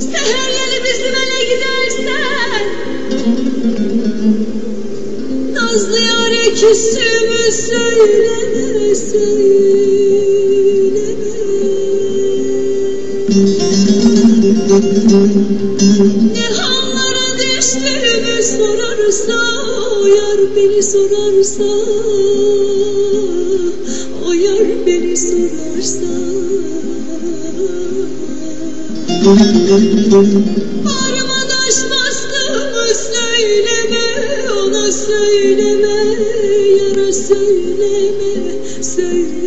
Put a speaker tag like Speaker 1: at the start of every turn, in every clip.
Speaker 1: Seher yeli bizim ele gidersen Nazlı yâre küstüğümü söyleme söyleme. Ne hallara düştüğümü sorarsa O beni sorarsa O beni sorarsa Armadaş bastığımı söyleme Ona söyleme Yara söyleme Söyleme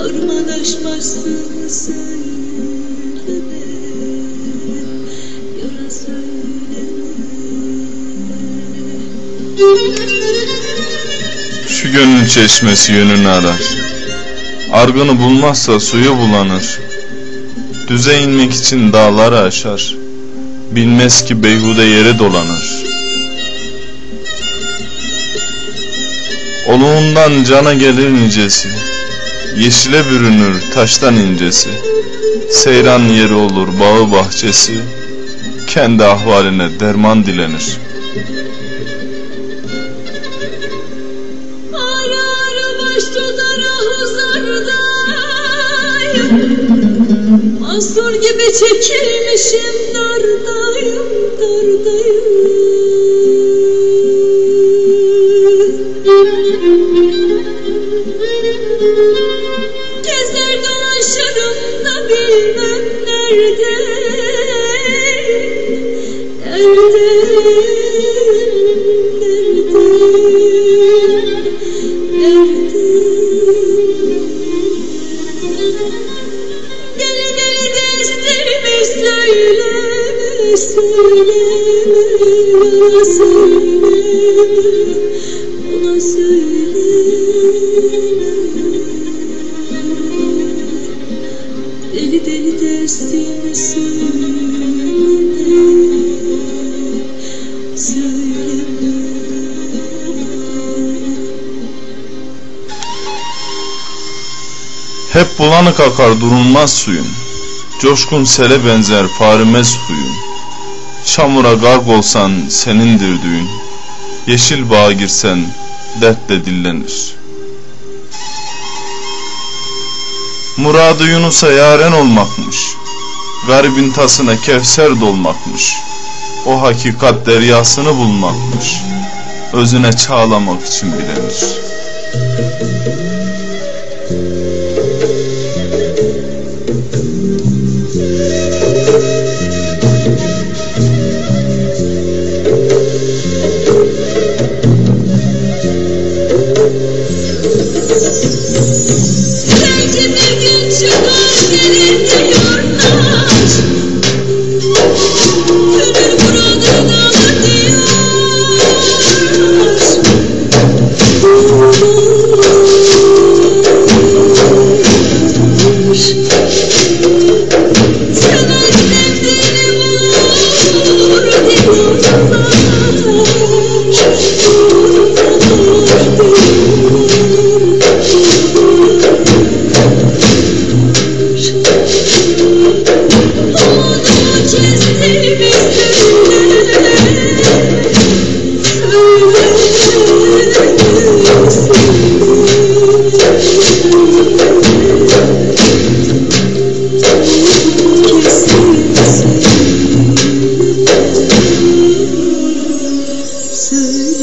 Speaker 1: Armadaş bastığımı söyleme Yara söyleme
Speaker 2: Şu gönül çeşmesi yönünü arar. Argını bulmazsa suyu bulanır. Düze inmek için dağları aşar. Bilmez ki beyhude yere dolanır. Oluğundan cana gelir nicesi. Yeşile bürünür taştan incesi. Seyran yeri olur bağı bahçesi. Kendi ahvaline derman dilenir.
Speaker 1: Ara ara baş tutara Mahsur gibi çekilmişim dardayım dardayım. Gezer dolaşırım da bilmem nerede Deli
Speaker 2: Hep bulanık akar durulmaz suyun. Coşkun sele benzer farimez huyun. Çamura garg olsan senindir düğün. Yeşil bağa girsen dertle dillenir. Muradı Yunus'a yaren olmakmış. Garibin tasına kevser dolmakmış. O hakikat deryasını bulmakmış. Özüne çağlamak için bilenir.
Speaker 1: Belki bir gün çıkar gelir diyorlar Gönül muradını alır diyorlar see.